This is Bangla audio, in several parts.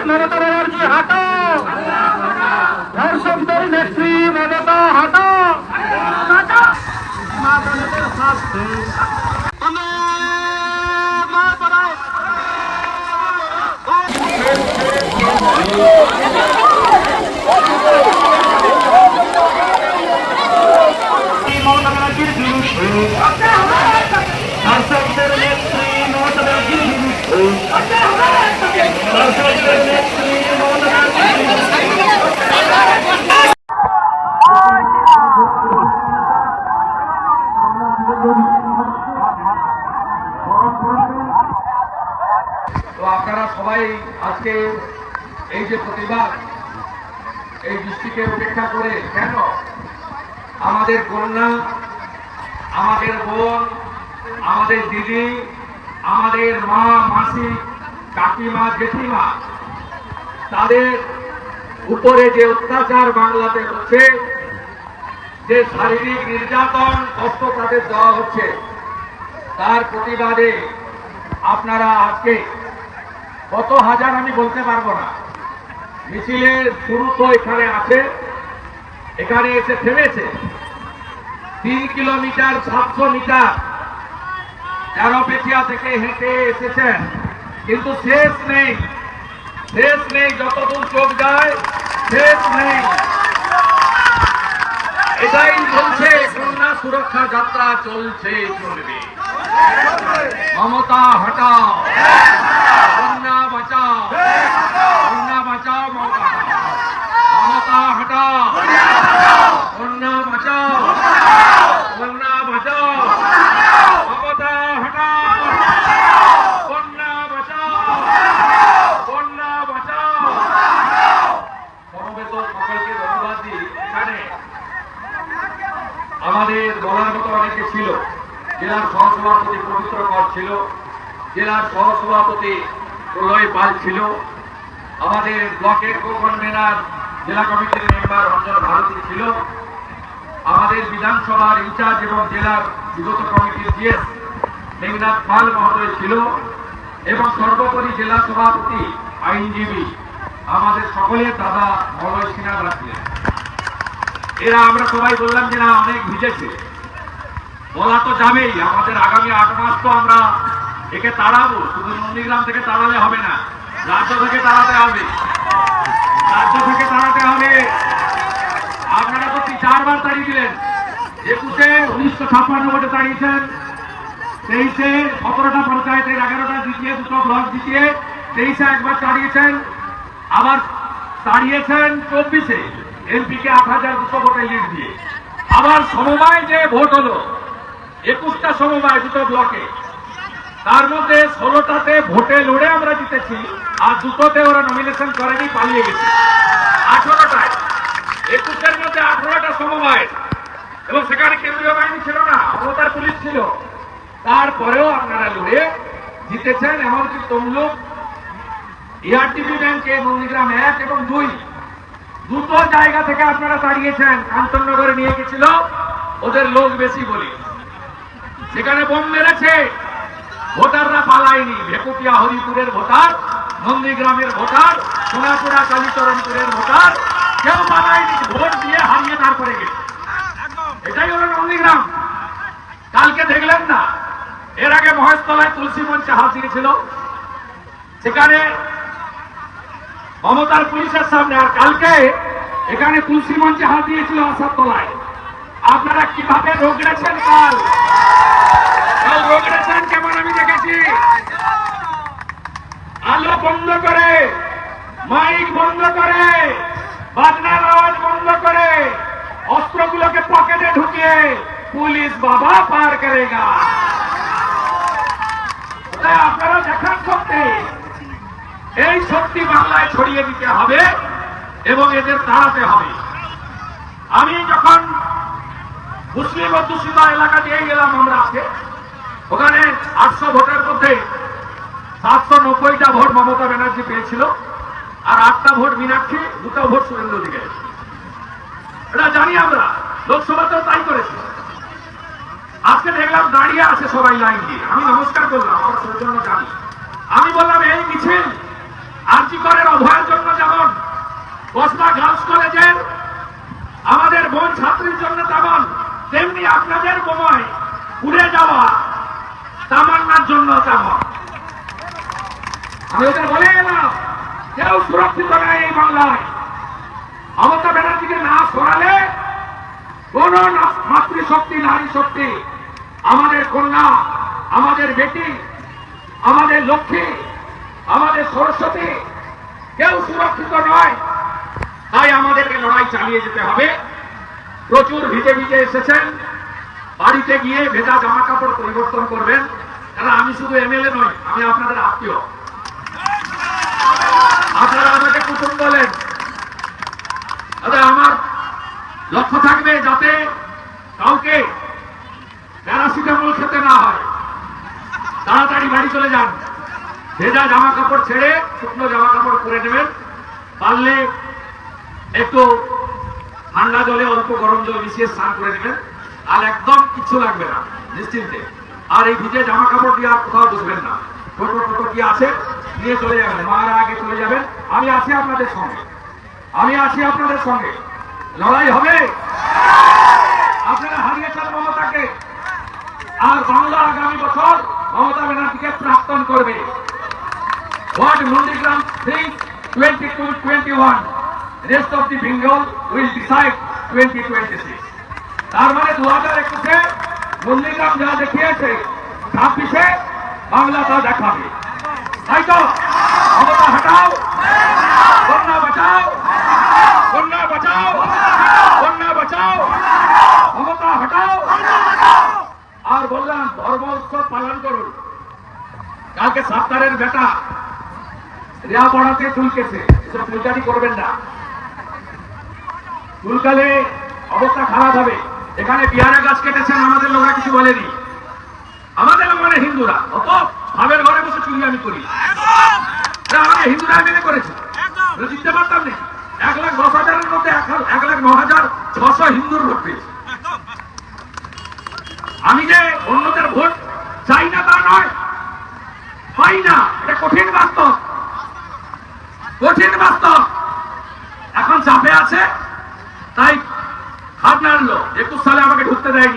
মমতা ব্যানার্জি হাঁটো ধর্ষকদের নেত্রী মমতা হাটো মা বোনদের শাস্তি বন্দে মাতরম। মমতা ব্যানার্জির বিরুদ্ধে ধর্ষকদের নেত্রী মমতা ব্যানার্জির বিরুদ্ধে ধর্ষকদের নেত্রী মমতা ব্যানার্জির বিরুদ্ধে তো আপনারা সবাই আজকে এই যে প্রতিবাদ, এই বৃষ্টিকে উপেক্ষা করে কেন? আমাদের কন্যা, আমাদের বোন, আমাদের দিদি, আমাদের মা, মাসি, কাকিমা, জেঠিমা, তাদের উপরে যে অত্যাচার বাংলাতে হচ্ছে যে শারীরিক নির্যাতন কষ্ট তাদের দেওয়া হচ্ছে, তার প্রতিবাদে আপনারা আজকে কত হাজার আমি বলতে পারব না। মিছিলের শুরু তো এখানে আছে, এখানে এসে থেমেছে। তিন কিলোমিটার, সাতশো মিটার তেরোপেটিয়া থেকে হেঁটে এসেছেন। কিন্তু শেষ নেই শেষ নেই, যতদূর চোখ যায়, শেষ নেই। এটাই চলছে কন্যা সুরক্ষা যাত্রা চলছে চলবে। মমতা হটাও। কন্যা বাঁচাও। কন্যা বাঁচাও মমতা। মমতা হটাও। কন্যা বাঁচাও। কন্যা বাঁচাও মমতা হটাও কন্যা বাঁচাও কন্যা বাঁচাও সমবেত সকলকে ধন্যবাদ দিই এখানে আমাদের বলার মতো অনেকে ছিল জেলার সহসভাপতি পবিত্র কর ছিল, জেলার সহসভাপতি প্রলয় পাল ছিল। আমাদের ব্লকের কো কনভেনার জেলা কমিটির মেম্বার রঞ্জন ভারতী ছিল। আমাদের বিধানসভার ইনচার্জ এবং জেলার বিগত কমিটির জিএস মেঘনাথ পাল মহোদয় ছিল এবং সর্বোপরি জেলা সভাপতি আইনজীবী আমাদের সকলের দাদা মলয় সিনহা ছিলেন। এরা আমরা সবাই বললাম যে না, অনেক ভিজেছে। বলা তো যাবেই, আমাদের আগামী আট মাস তো আমরা একে তাড়াবো, শুধু নন্দীগ্রাম থেকে তাড়ালে হবে না, রাজ্য থেকে তাড়াতে হবে। রাজ্য থেকে তাড়াতে হবে। আপনারা তো চারবার তাড়িয়ে দিলেন? একুশে উনিশশো ছাপ্পান্ন ভোটে তাড়িয়েছেন, তেইশে সতেরোটা পঞ্চায়েতের এগারোটা জিতিয়ে, দুটো ব্লক জিতিয়ে তেইশে একবার তাড়িয়েছেন, আবার তাড়িয়েছেন চব্বিশে। এমপিকে আট হাজার দুশো ভোটে লিড দিয়ে। আবার সমবায় যে ভোট হলো একুশটা সমবায় দুটো ব্লকে। তার মধ্যে ষোলোটাতে ভোটে লড়ে আমরা জিতেছি, আর দুটোতে ওরা নমিনেশন করেনি, পালিয়ে গেছে। আঠারোটায়। একুশের মধ্যে আঠারোটা সমবায়। এবং সেখানে কেন্দ্রীয় বাহিনী ছিল না ক্ষমতার পুলিশ ছিল। তারপরেও আপনারা লড়ে জিতেছেন, এমনকি তমলুক এআরটিপি ব্যাংকে নন্দীগ্রাম এক এবং দুই। দুটো জায়গা থেকে আপনারা তাড়িয়েছেন, কাঞ্চননগরে নিয়ে গেছিল, ওদের লোক বেশি বলি। সেখানে বোম মেরেছে, ভোটাররা পালায়নি। ভেকুটিয়া হরিপুরের ভোটার, নন্দীগ্রামের ভোটার সোনাপুরা কালীচরণপুরের ভোটার, কেউ পালায়নি, ভোট দিয়ে হারিয়ে তারপরে গেছে। এটাই হলো নন্দীগ্রাম। কালকে দেখলেন না, এর আগে মহেশতলায় তুলসী মঞ্চে হাত দিয়েছিল সেখানে মমতার পুলিশের সামনে, আর কালকে এখানে তুলসী মঞ্চে হাত দিয়েছিল আসার তলায়। আপনারা কীভাবে রোগড়েছেন তাই আপনারা দেখান সত্যি এই শক্তি বাংলায় ছড়িয়ে দিতে হবে এবং এদের তাড়াতে হবে। আমি যখন মুসলিম অধ্যুষিত এলাকা দিয়ে গেলাম আমরা ওখানে আটশো ভোটের মধ্যে সাতশো নব্বইটা ভোট মমতা ব্যানার্জি পেয়েছিল আর আটটা ভোট মীনাক্ষী, দুটো ভোট সুরেন্দ্র দিকে এটা জানি আমরা লোকসভাতেও তাই করেছে। আজকে দেখলাম দাঁড়িয়ে আছে সবাই লাইন দিয়ে। আমি নমস্কার করলাম, আমার সৌজন্য জানি। আমি বললাম, এই মিছিল আর্জিকরের অভয়ের জন্য যেমন বসমা গার্লস কলেজের আমাদের বোন ছাত্রীর জন্য তেমন, তেমনি আপনাদের বোমায় উড়ে যাওয়া তামান্নার জন্য তেমন। আমি এটা বলে এলাম, কেউ সুরক্ষিত নেই এই বাংলায় মমতা ব্যানার্জিকে না সরালে কোন মাতৃশক্তি নারী শক্তি আমাদের কন্যা, আমাদের বেটি, আমাদের লক্ষ্মী, আমাদের সরস্বতী, কেউ সুরক্ষিত নয়। তাই আমাদেরকে লড়াই চালিয়ে যেতে হবে। প্রচুর ভিজে ভিজে এসেছেন। বাড়িতে গিয়ে ভেজা জামা কাপড় পরিবর্তন করবেন। কারণ আমি শুধু এমএলএ নই, আমি আপনাদের আত্মীয় আপনারা আমাকে কুটুম বলেন তবে আমার লক্ষ্য থাকবে যাতে কাউকে প্যারাসিটামল খেতে না হয় তাড়াতাড়ি বাড়ি চলে যান ভেজা জামা কাপড় ছেড়ে শুকনো জামা কাপড় পরে নেবেন পারলে একটু ঠান্ডা জলে অল্প গরম জল মিশিয়ে স্নান করে নেবেন আর একদম কিচ্ছু লাগবে না নিশ্চিন্তে। আর এই ভিজে জামা কাপড় দিয়ে আর কোথাও বসবেন না। ছোট ছোট কি আছে নিয়ে চলে যাবেন মারা আগে চলে যাবেন। আমি আছি আপনাদের সঙ্গে। আমি আছি আপনাদের সঙ্গে। লড়াই হবে। আপনারা হারিয়েছেন মমতাকে। আর বাংলা আগামী বছর মমতা ব্যানার্জিকে প্রাক্তন করবে। What Nundigram to 22-21, rest of the Bengal will decide 2026. তার মানে দু হাজার একুশে নন্দীগ্রাম যা দেখিয়েছে ছাব্বিশে বাংলা তা দেখাবে। তাই তো? ক্ষমতা হাটাও, কন্যা বাঁচাও কন্যা বাঁচাও কন্যা বাঁচাও, ক্ষমতা হাটাও। আর বললাম, ধর্ম উৎসব পালন করুন। কালকে সাত্তারের বেটা রেয়া পড়াতে চুলকেছে, এসব চুলকানি করবেন না। চুলকালে অবস্থা খারাপ হবে। এখানে বিহারে গাছ কেটেছেন, আমাদের লোকরা কিছু বলেনি। আমাদের লোক মানে হিন্দুরা। অত ভাবের ঘরে বসে চুরি আমি করি। আমরা হিন্দুরা মেনে করেছে। জিততে পারতাম না এক লাখ দশ হাজারের মধ্যে এক লাখ- ন হাজার, ছশো হিন্দুর ভোট পেয়েছে আমি যে অন্যদের ভোট চাই না তা নয় পাই না এটা কঠিন বাস্তব কঠিন বাস্তব এখন চাপে আছে তাই হাত নাড়লো একুশ সালে আমাকে ঢুকতে দেয়নি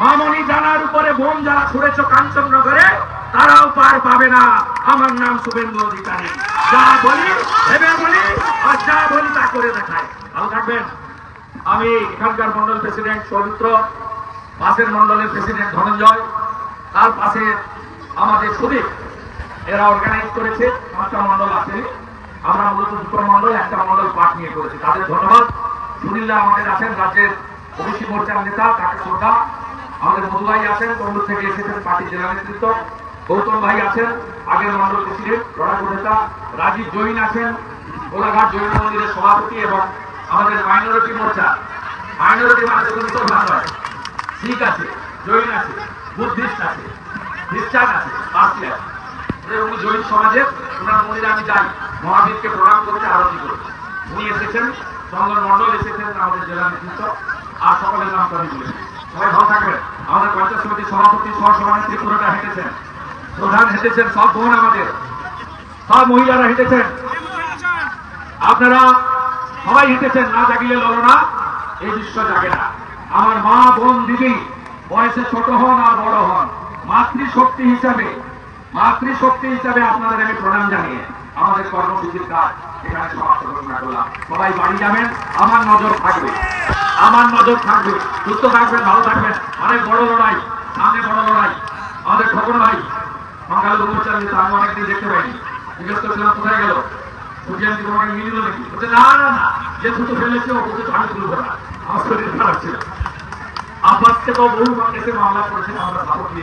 মামনি জানার উপরে বোম যারা ছুড়েছ কাঞ্চননগরে, তারাও পার পাবে না। আমার নাম শুভেন্দু অধিকারী। যা বলি, ভেবে বলি, আর যা বলি তা করে দেখায়। ভালো থাকবেন। আমি এখানকার মন্ডল প্রেসিডেন্ট সৌমিত্র, পাশের মন্ডলের প্রেসিডেন্ট ধনঞ্জয়, তার পাশে আমাদের সুদীপ। এরা অর্গানাইজ করেছে, পাঁচটা মন্ডল আছে। আমরা মূলত দুটো মন্ডল, একটা মন্ডল পাঠ নিয়ে করেছি। তাদের ধন্যবাদ। সুনীলদা আমাদের আছেন রাজ্যের ওবিসি মোর্চার নেতা, তাকে শ্রদ্ধা। আমাদের মধু ভাই আছেন তমলুক থেকে এসেছেন পার্টির জেলা নেতৃত্ব। গৌতম ভাই আছেন, আগের মন্ডল প্রেসিডেন্ট লড়াকু নেতা, রাজীব জৈন আছেন, গোলাঘাট জৈন মন্দিরের সভাপতি এবং আমাদের মাইনরিটি মোর্চা। মাইনরিটি মানে ঠিক আছে, জৈন আছে, বুদ্ধিস্ট আছে, খ্রিস্টান আছে, পার্সি আছে। উনি জৈন সমাজের ওনার মন্দিরে আমি যাই, মহাবীরকে প্রণাম করতে, আরতি করতে। উনি এসেছেন, চন্দন মন্ডল এসেছেন আমাদের জেলা নেতৃত্ব। আর সকলের নাম করে বলেছেন সবাই ভালো থাকবেন। আমাদের পঞ্চায়েত সমিতির সভাপতি সহ সভানেত্রী পুরোটা হেঁটেছেন। প্রধান হেঁটেছেন সব বোন আমাদের। সব মহিলারা হেঁটেছেন। আপনারা সবাই হেঁটেছেন, না জাগিলে লড়ো না এই দৃশ্য জাগে না। আমার মা, বোন, দিদি, বয়সে ছোট হন আর বড় হন, মাতৃশক্তি হিসাবে মাতৃশক্তি হিসাবে আপনাদের আমি প্রণাম জানিয়ে আমাদের কর্মসূচির কাজ এখানে সমাপ্ত ঘোষণা করলাম। সবাই বাড়ি যাবেন, আমার নজর থাকবে। আমার নজর থাকবে। সুস্থ থাকবেন, ভালো থাকবেন। অনেক বড় লড়াই, সামনে বড় লড়াই। আমাদের খবর ভাই, বাঙালি উপচার যেতে আমি অনেকদিন দেখতে পাইনি। কোথায় গেল? নিয়ে যে না। আমার শরীর খারাপ ছিল। মামলা আমরা আমাদের